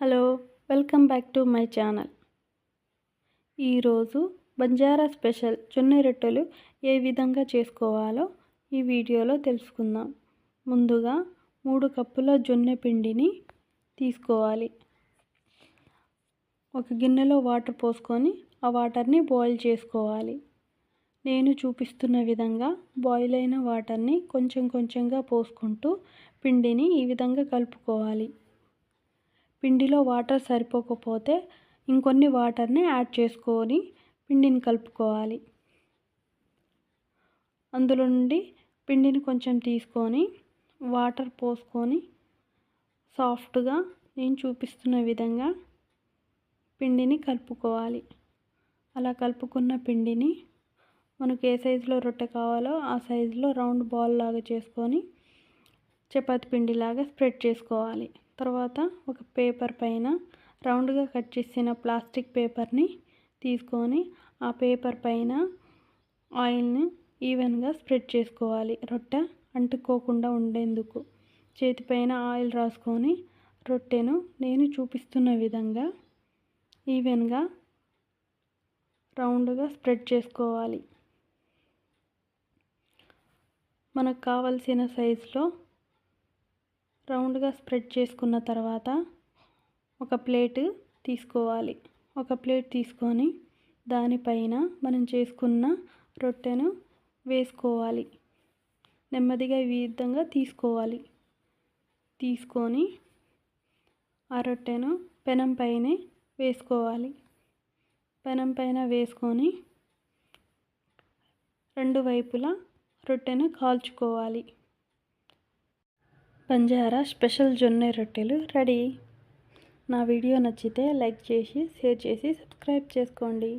Hello welcome back to my channel. ఈరోజు Banjara special జొన్న రొట్టెలు ఏ విధంగా చేసుకోవాలో ఈ వీడియోలో తెలుసుకుందాం. ముందుగా మూడు కప్పుల జొన్న పిండిని తీసుకోవాలి. ఒక గిన్నెలో వాటర్ పోసుకొని ఆ వాటర్ని బాయిల్ చేసుకోవాలి. నేను చూపిస్తున్న విధంగా బాయిల్ అయిన వాటర్ని కొంచెం కొంచెంగా పోసుకుంటూ పిండిని ఈ విధంగా కలుపుకోవాలి. పిండిలో వాటర్ సరిపోకపోతే ఇంకొన్ని వాటర్ని యాడ్ చేసుకొని పిండిని కలుపుకోవాలి. అందులో నుండి పిండిని కొంచెం తీసుకొని వాటర్ పోసుకొని సాఫ్ట్గా నేను చూపిస్తున్న విధంగా పిండిని కలుపుకోవాలి. అలా కలుపుకున్న పిండిని మనకు ఏ సైజులో రొట్టె కావాలో ఆ సైజులో రౌండ్ బాల్ లాగా చేసుకొని చపాతి పిండిలాగా స్ప్రెడ్ చేసుకోవాలి. తర్వాత ఒక పేపర్ పైన రౌండ్గా కట్ చేసిన ప్లాస్టిక్ పేపర్ని తీసుకొని ఆ పేపర్ పైన ఆయిల్ని ఈవెన్గా స్ప్రెడ్ చేసుకోవాలి. రొట్టె అంటుకోకుండా ఉండేందుకు. చేతిపైన ఆయిల్ రాసుకొని రొట్టెను నేను చూపిస్తున్న విధంగా ఈవెన్గా రౌండ్గా స్ప్రెడ్ చేసుకోవాలి. మనకు కావలసిన సైజులో రౌండ్గా స్ప్రెడ్ చేసుకున్న తర్వాత ఒక ప్లేట్ తీసుకోవాలి. ఒక ప్లేట్ తీసుకొని దానిపైన మనం చేసుకున్న రొట్టెను వేసుకోవాలి. నెమ్మదిగా ఈ విధంగా తీసుకోవాలి. తీసుకొని ఆ రొట్టెను పెనం పైనే వేసుకోవాలి. పెనం పైన వేసుకొని రెండు వైపులా రొట్టెను కాల్చుకోవాలి. పంజారా స్పెషల్ జొన్న రొట్టెలు రెడీ. నా వీడియో నచ్చితే లైక్ చేసి షేర్ చేసి సబ్స్క్రైబ్ చేసుకోండి.